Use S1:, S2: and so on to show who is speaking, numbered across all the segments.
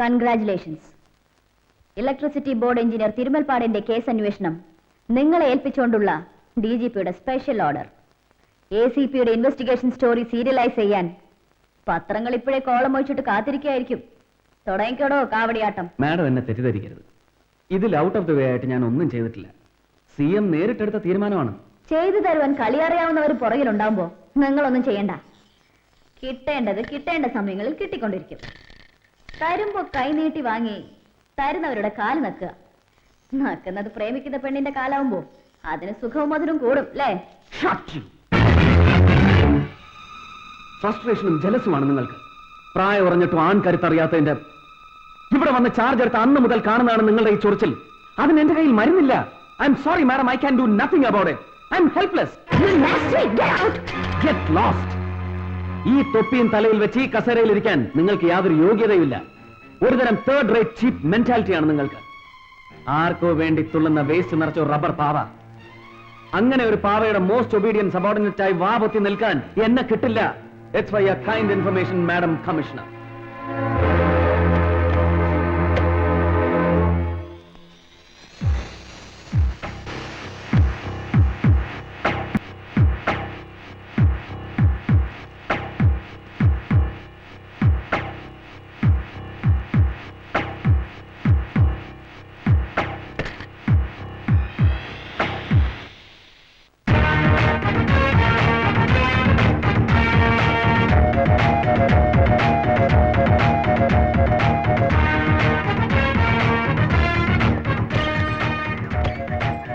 S1: Congratulations electricity board engineer തിരുമൽപ്പാടിന്റെ case അന്വേഷണം നിങ്ങളെ ഏൽപ്പിച്ചുകൊണ്ടുള്ള ഡി ജി പിയുടെ സ്പെഷ്യൽ ഓർഡർ എ സി പിയുടെ ഇൻവെസ്റ്റിഗേഷൻ സ്റ്റോറി സീരിയലൈസ് ചെയ്യാൻ പത്രങ്ങൾ ഇപ്പോഴേ കോളം ഒഴിച്ചിട്ട് കാത്തിരിക്കുകയായിരിക്കും. തുടങ്ങിക്കോടോ കാവടിയാട്ടം.
S2: മാഡം എന്നെ തെറ്റിദ്ധരിക്കരുത്. ഇതിൽ ഔട്ട് ഓഫ് ദ വേ ആയിട്ട് ഞാൻ ഒന്നും ചെയ്തിട്ടില്ല. സി എം നേരിട്ടെടുത്ത തീരുമാനമാണ്.
S1: ചെയ്തു തരുവാൻ കളിയറിയാവുന്നവർ പുറകിലുണ്ടാവുമ്പോ നിങ്ങളൊന്നും ചെയ്യണ്ട. കിട്ടേണ്ടത് കിട്ടേണ്ട സമയങ്ങളിൽ കിട്ടിക്കൊണ്ടിരിക്കും. തരുമ്പോ കൈനീട്ടി വാങ്ങി തരുന്നവരുടെ കാൽ നക്കുക. നക്കുന്നത് പ്രേമിക്കുന്ന പെണ്ണിന്റെ കാലാവുമ്പോ അതിന് സുഖവും മധുരം കൂടും അല്ലേ
S2: ഫ്രസ്ട്രേഷനും ജലസുമാണ് നിങ്ങൾക്ക്. പ്രായം ഉറഞ്ഞിട്ടും ആൺ കരുത്തറിയാത്തതിന്റെ ഇവിടെ വന്ന് ചാർജ് എടുത്ത അന്ന് മുതൽ കാണുന്നതാണ് നിങ്ങളുടെ ഈ ചൊറിച്ചിൽ. അതിന് എന്റെ കയ്യിൽ മരുന്നില്ല. I'm sorry madam I can do nothing about it I'm helpless get lost ഈ തൊപ്പിയും തലയിൽ വെച്ച് ഈ കസേരയിൽ ഇരിക്കാൻ നിങ്ങൾക്ക് യാതൊരു യോഗ്യതയുമില്ല. ഒരുതരം തേർഡ് റേറ്റ് ചീപ്പ് മെന്റാലിറ്റിയാണ് നിങ്ങൾക്ക്. ആർക്കോ വേണ്ടി തുള്ളുന്ന വേസ്റ്റ് നിറച്ച റബ്ബർ പാവ. അങ്ങനെ ഒരു പാവയുടെ മോസ്റ്റ് ഒബീഡിയൻ സബോർഡിനേറ്റ് ആയി വാപത്തി നിൽക്കാൻ എന്നെ കിട്ടില്ല. It's why a kind information madam commissioner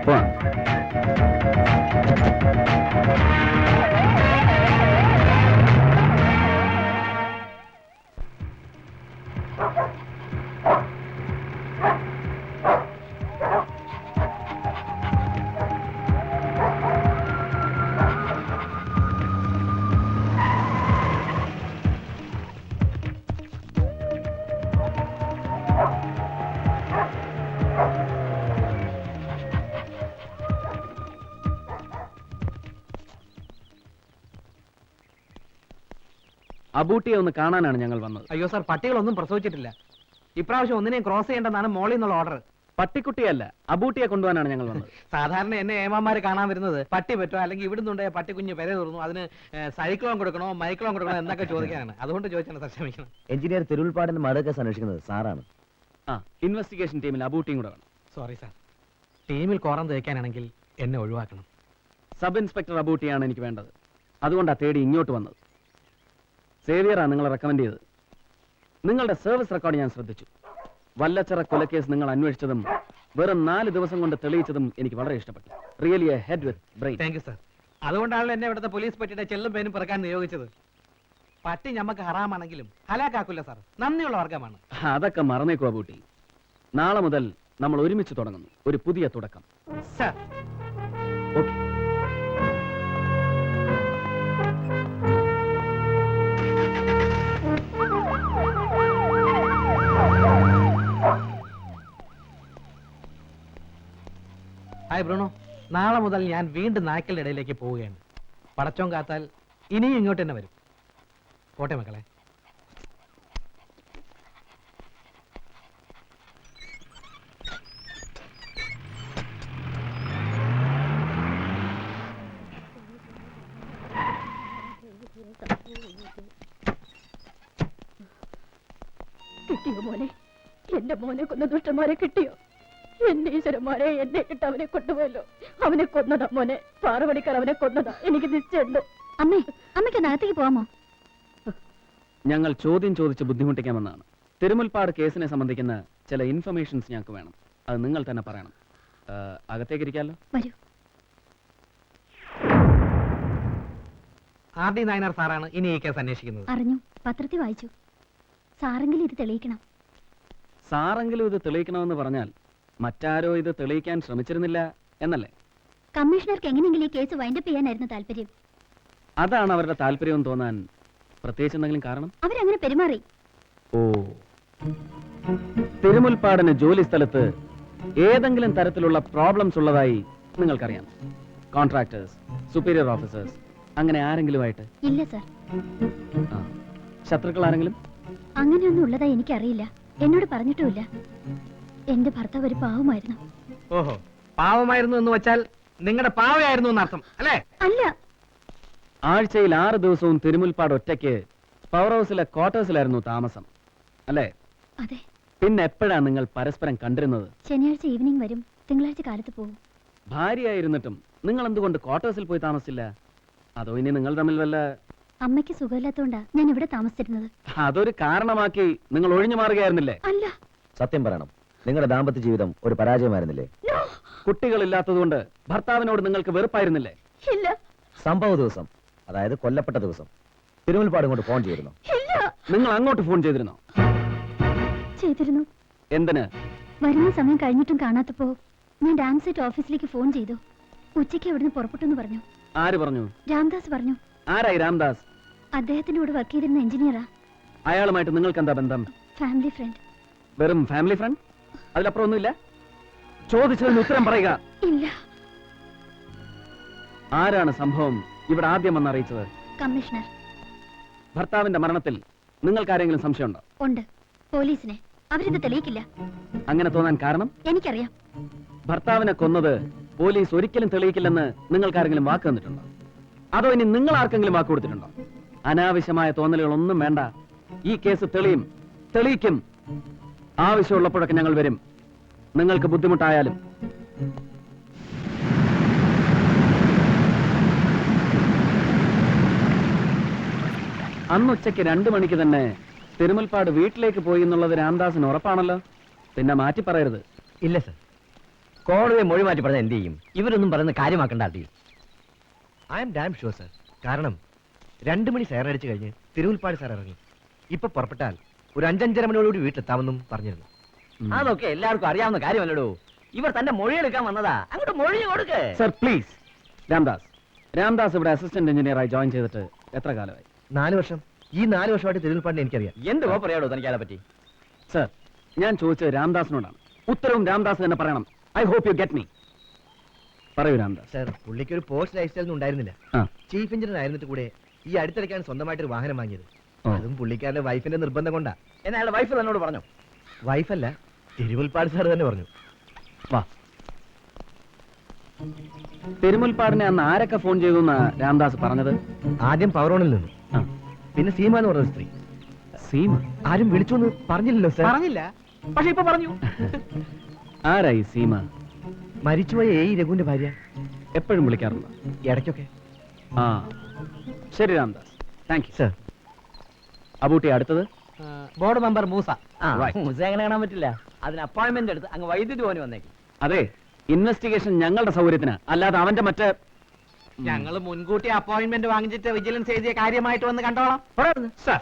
S2: പോവാം അബൂട്ടിയെ ഒന്ന് കാണാനാണ് ഞങ്ങൾ വന്നത്.
S3: അയ്യോ സാർ പട്ടികളൊന്നും പ്രസവിച്ചിട്ടില്ല. ഇപ്രാവശ്യം ഒന്നിനെയും ക്രോസ് ചെയ്യേണ്ടെന്നാണ് മോളിൽ നിന്നുള്ള ഓർഡർ
S2: പട്ടിക്കുട്ടിയല്ല അബൂട്ടിയെ കൊണ്ടുപോകാനാണ് ഞങ്ങൾ വന്നത്.
S3: സാധാരണ എന്നെ ഏമാമാര് കാണാൻ വരുന്നത് പട്ടി പറ്റോ? അല്ലെങ്കിൽ ഇവിടുന്നുണ്ട് പട്ടി കുഞ്ഞ് പെര തുറന്നു അതിന് സൈക്ലോൺ കൊടുക്കണോ മൈക്ലോൺ കൊടുക്കണോ എന്നൊക്കെ ചോദിക്കാനാണ്. അതുകൊണ്ട് ചോദിച്ചാണ് സാർ ക്ഷമിക്കണം.
S4: എഞ്ചിനീയർ തിരുവുൽപ്പാടിന്റെ മറുകെ അന്വേഷിക്കുന്നത് സാറാണ്.
S2: ആ ഇൻവെസ്റ്റിഗേഷൻ ടീമിൽ അബൂട്ടിയും കൂടെ വേണം.
S3: സോറി സാർ ടീമിൽ കോറം തേക്കാനാണെങ്കിൽ എന്നെ ഒഴിവാക്കണം.
S2: സബ് ഇൻസ്പെക്ടർ അബൂട്ടിയാണ് എനിക്ക് വേണ്ടത്. അതുകൊണ്ടാണ് തേടി ഇങ്ങോട്ട് വന്നത്. സേവിയറാണ് നിങ്ങളെ റെക്കമെൻഡ് ചെയ്തത്. നിങ്ങളുടെ സർവീസ് റെക്കോർഡ് ഞാൻ ശ്രദ്ധിച്ചു. വല്ലച്ചറ കൊലക്കേസ് നിങ്ങൾ അന്വേഷിച്ചതും വെറും നാല് ദിവസം കൊണ്ട് തെളിയിച്ചതും എനിക്ക് വളരെ ഇഷ്ടപ്പെട്ടു. Really a head with brain
S3: thank you sir അതുകൊണ്ടാണല്ലോ എന്നെ ഇവിടുത്തെ പോലീസ് പറ്റിയുടെ ചെല്ലും പേനും പിറക്കാൻ നിയോഗിച്ചത്. പട്ടി ഞമ്മക്ക് ഹറാമാണെങ്കിലും ഹലാക്കാക്കില്ല സാർ നന്ദിയുള്ള വർഗമാണ്
S2: അതൊക്കെ മറന്നേക്കുക കൂട്ടി നാളെ മുതൽ നമ്മൾ ഒരുമിച്ച് തുടങ്ങുന്നു. ഒരു പുതിയ തുടക്കം.
S3: Sir
S2: okay
S3: hi Bruno? നാളെ മുതൽ ഞാൻ വീണ്ടും നായ്ക്കളുടെ ഇടയിലേക്ക് പോവുകയാണ്. പടച്ചോൻ കാത്താൽ ഇനിയും ഇങ്ങോട്ട് തന്നെ വരും. പോട്ടെ മക്കളെ.
S5: മോനെ? എന്റെ മോനെ കൊന്ന ദുഷ്ടന്മാരെ കിട്ടിയോ? എന്റെ ഈശ്വരന്മാരെ എന്നെ കിട്ട അവനെ കൊണ്ടുപോയല്ലോ. അവനെ കൊന്നതാ മോനെ. പാറവടിക്കാർ അവനെ കൊന്നതാ. എനിക്ക് നിശ്ചയുണ്ട്
S1: അമ്മേ അമ്മയ്ക്ക് അകത്തേക്ക് പോവാമോ?
S2: ഞങ്ങൾ ചോദ്യം ചോദിച്ച് ബുദ്ധിമുട്ടിക്കാമെന്നാണ്. തിരുമുൽപ്പാട് കേസിനെ സംബന്ധിക്കുന്ന ചില ഇൻഫർമേഷൻസ് ഞങ്ങൾക്ക് വേണം. അത് നിങ്ങൾ തന്നെ പറയണം. അകത്തേക്ക് ഇരിക്കാമല്ലോ
S1: വരൂ.
S3: ആർ ഡി നായനാർ സാറാണ് ഇനി ഈ കേസ് അന്വേഷിക്കുന്നത്.
S1: അറിഞ്ഞു. പത്രത്തിൽ വായിച്ചു. സാറെങ്കിലും ഇത് തെളിയിക്കണം.
S2: സാറെങ്കിലും ഇത് തെളിയിക്കണമെന്ന് പറഞ്ഞാൽ മറ്റാരോ ഇത് തെളിയിക്കാൻ ശ്രമിച്ചിരുന്നില്ല എന്നല്ലേ?
S1: കമ്മീഷണർക്ക് എങ്ങനെയെങ്കിലും ഈ കേസ് വൈൻഡപ്പ് ചെയ്യാനായിരുന്നു താല്പര്യം.
S2: അതാണ് അവരുടെ താല്പര്യം തോന്നാൻ പ്രത്യേകിച്ച് എന്തെങ്കിലും കാരണം?
S1: അവരങ്ങനെ പെരുമാറി.
S2: ഓ. തിരുമുൽപാടന ജോലി സ്ഥലത്ത് ഏതെങ്കിലും തരത്തിലുള്ള പ്രോബ്ലംസ് ഉള്ളതായി നിങ്ങൾക്കറിയാം. കോൺട്രാക്ടേഴ്സ് സുപ്പീരിയർ ഓഫീസേഴ്സ് അങ്ങനെ ആരെങ്കിലും ആയിട്ട്
S1: ഇല്ല സർ
S2: ആ. ശത്രുക്കൾ ആരെങ്കിലും?
S1: അങ്ങനെയൊന്നും ഉള്ളതായി എനിക്കറിയില്ല.
S5: എന്നോട് പറഞ്ഞിട്ടുമില്ല. എന്റെ ഭർത്താവ് ഒരു പാവമായിരുന്നു.
S3: ഓഹോ പാവമായിരുന്നു എന്ന് വെച്ചാൽ നിങ്ങളുടെ പാവയായിരുന്നു എന്നർത്ഥം അല്ലേ?
S5: അല്ല.
S2: ആഴ്ചയിൽ ആറ് ദിവസവും തിരുമുൽപ്പാട് ഒറ്റയ്ക്ക് പവർ ഹൗസിലെ ക്വാർട്ടേഴ്സിലായിരുന്നു താമസം അല്ലേ?
S5: അതെ.
S2: പിന്നെ എപ്പോഴാണ് നിങ്ങൾ പരസ്പരം കണ്ടിരുന്നത്?
S5: ശനിയാഴ്ച ഈവനിങ് വരും തിങ്കളാഴ്ച കാലത്ത് പോകും
S2: ഭാര്യയായിരുന്നിട്ടും നിങ്ങൾ എന്തുകൊണ്ട് ക്വാർട്ടേഴ്സിൽ പോയി താമസിച്ചില്ല? അതോ ഇനി നിങ്ങൾ തമ്മിൽ വല്ല
S5: അമ്മയ്ക്ക് സുഖമില്ലാത്തോണ്ടാ ഞാൻ ഇവിടെ താമസിച്ചിരുന്നത്.
S2: അതൊരു കാരണമാക്കി നിങ്ങൾ ഒഴിഞ്ഞു മാറുകയായിരുന്നില്ലേ?
S5: അല്ല.
S4: സത്യം പറയണം. നിങ്ങളുടെ ദാമ്പത്യ ജീവിതം ഒരു പരാജയമായിരുന്നില്ലേ?
S2: കുട്ടികളില്ലാത്തതുകൊണ്ട് ഭർത്താവിനോട് നിങ്ങൾക്ക് വെറുപ്പായിരുന്നില്ലേ?
S5: ഇല്ല.
S4: സംഭവ ദിവസം അതായത് കൊല്ലപ്പെട്ട ദിവസം. തിരുമൽപാട് കൊണ്ട് ഫോൺ ചെയ്തിരുന്നു.
S5: ഇല്ല.
S2: നിങ്ങൾ അങ്ങോട്ട് ഫോൺ ചെയ്തിരുന്നോ?
S5: ചെയ്തിരുന്നു.
S2: എന്തിന്?
S5: വരുന്ന സമയം കഴിഞ്ഞിട്ടും കാണാത്തപ്പോ ഞാൻ ഡാൻസ് സെറ്റ് ഓഫീസിലേക്ക് ഫോൺ ചെയ്തു. ഉച്ചയ്ക്ക് എവിടുന്ന് പുറപ്പെട്ടു പറഞ്ഞു.
S2: ആര് പറഞ്ഞു?
S5: രാംദാസ് പറഞ്ഞു.
S2: ആരായി രാംദാസ്?
S5: അദ്ദേഹത്തിനോട് വർക്ക് ചെയ്തിരുന്ന എഞ്ചിനീയറാ.
S2: അയാളുമായിട്ട് നിങ്ങൾക്ക് എന്താ ബന്ധം?
S5: Family friend.
S2: വെറും ഫാമിലി ഫ്രണ്ട്? അതിലപ്പുറം ഒന്നുമില്ല ചോദിച്ചതിന് ഉത്തരം പറയുക.
S5: ഇല്ല.
S2: ആരാണ് സംഭവം ഇവിടെ ആദ്യം വന്ന് അറിയിച്ചത്?
S5: കമ്മീഷണർ.
S2: ഭർത്താവിന്റെ മരണത്തിൽ നിങ്ങൾക്ക് ആരെങ്കിലും സംശയമുണ്ടോ?
S5: ഉണ്ട്. പോലീസിനെ. അവരിത് തെളിയിക്കില്ല.
S2: അങ്ങനെ തോന്നാൻ കാരണം?
S5: എനിക്കറിയാം.
S2: ഭർത്താവിനെ കൊന്നത് പോലീസ് ഒരിക്കലും തെളിയിക്കില്ലെന്ന് നിങ്ങൾക്ക് ആരെങ്കിലും വാക്ക് തന്നിട്ടുണ്ടോ? അതോ ഇനി നിങ്ങൾ ആർക്കെങ്കിലും വാക്ക് കൊടുത്തിട്ടുണ്ടോ? അനാവശ്യമായ തോന്നലുകളൊന്നും വേണ്ട. ഈ കേസ് തെളിയും. തെളിയിക്കും. ആവശ്യമുള്ളപ്പോഴൊക്കെ ഞങ്ങൾ വരും. നിങ്ങൾക്ക് ബുദ്ധിമുട്ടായാലും. അന്ന് ഉച്ചയ്ക്ക് രണ്ടു മണിക്ക് തന്നെ തിരുമൽപ്പാട് വീട്ടിലേക്ക് പോയി എന്നുള്ളത് രാംദാസിന് ഉറപ്പാണല്ലോ. പിന്നെ മാറ്റി പറയരുത്.
S6: ഇല്ല സർ. കോടതിയെ മൊഴി മാറ്റി പറഞ്ഞാൽ എന്ത് ചെയ്യും? ഇവരൊന്നും പറയുന്ന കാര്യമാക്കണ്ട I'm damn sure sir. കാരണം രണ്ടു മണി സാറടിച്ചു കഴിഞ്ഞ് തിരുവുൽപ്പാട് സാർ ഇറങ്ങി. ഇപ്പൊ പുറപ്പെട്ടാൽ ഒരു അഞ്ചഞ്ചര മണിയോടുകൂടി വീട്ടിലെത്താമെന്നും പറഞ്ഞിരുന്നു. അതൊക്കെ എല്ലാവർക്കും അറിയാവുന്ന കാര്യമല്ലടോ. ഇവർ തന്റെ മൊഴി എടുക്കാൻ വന്നതാ. അങ്ങോട്ട് മൊഴി കൊടുക്ക്.
S2: Sir please. രാംദാസ്. രാംദാസ് ഇവിടെ അസിസ്റ്റന്റ് എഞ്ചിനീയറായി ജോയിൻ ചെയ്തിട്ട് എത്ര കാലമായി?
S6: നാല് വർഷം. ഈ നാല് വർഷമായിട്ട് തിരുവുൽപ്പാടിനെ എനിക്കറിയാം. എന്ത് പറയാടോ തനിക്ക് അതിനെ പറ്റി
S2: സർ ഞാൻ ചോദിച്ചത് രാംദാസിനോടാണ്. ഉത്തരവും രാംദാസ് തന്നെ പറയണം. I hope you get me. പറയൂ രാംദാസ്.
S6: സർ പുള്ളിക്ക് ഒരു പോസ്റ്റ് ലൈഫ് സ്റ്റൈൽ ഒന്നും ഉണ്ടായിരുന്നില്ല.
S2: ആ.
S6: ചീഫ് എഞ്ചിനീയർ ആയിരുന്നിട്ട് കൂടെ ഈ അടുത്തിടയ്ക്കാണ് സ്വന്തമായിട്ട് ഒരു വാഹനം വാങ്ങിയത്. അതും പുള്ളിക്കാരന്റെ വൈഫിന്റെ നിർബന്ധം കൊണ്ടാ. എന്നാ അയാളുടെ വൈഫ് തന്നോട് പറഞ്ഞു? വൈഫല്ല തിരുവുൽപ്പാട് സാർ തന്നെ പറഞ്ഞു.
S2: വാ. തിരുമുൽപ്പാടിനെ അന്ന് ആരൊക്കെ ഫോൺ ചെയ്തു എന്നാ രാംദാസ് പറഞ്ഞത്?
S6: ആദ്യം പവറോണിൽ നിന്നു. പിന്നെ സീമ എന്ന് പറഞ്ഞ സ്ത്രീ.
S2: സീമ?
S6: ആരും വിളിച്ചു എന്ന് പറഞ്ഞില്ലല്ലോ സാർ
S3: പറഞ്ഞില്ല. പക്ഷെ ഇപ്പൊ പറഞ്ഞു.
S2: ആരായി സീമ?
S6: മരിച്ചുപോയ ഏ രഘുവിന്റെ ഭാര്യ.
S2: എപ്പോഴും വിളിക്കാറുണ്ടോ?
S6: ഇടയ്ക്കൊക്കെ.
S2: ആ. ശരി Ramdas. Thank you
S6: sir
S2: Abootty അടുത്തത്?
S3: Board member Musa.
S2: മൂസ
S6: അങ്ങനെ കാണാൻ പറ്റില്ല? അതിന് അപ്പോയിന്റ്മെന്റ് എടുത്ത് അങ്ങ് വൈദ്യുതി പോകാൻ വന്നേക്ക്.
S2: അതെ ഇൻവെസ്റ്റിഗേഷൻ ഞങ്ങളുടെ സൗകര്യത്തിന് അല്ലാതെ അവന്റെ മറ്റേ
S3: ഞങ്ങൾ മുൻകൂട്ടി അപ്പോയിന്റ്മെന്റ് വാങ്ങിച്ചിട്ട് വിജിലൻസ് എഴുതിയ കാര്യമായിട്ട് വന്ന് കണ്ടോളാം.
S2: സാർ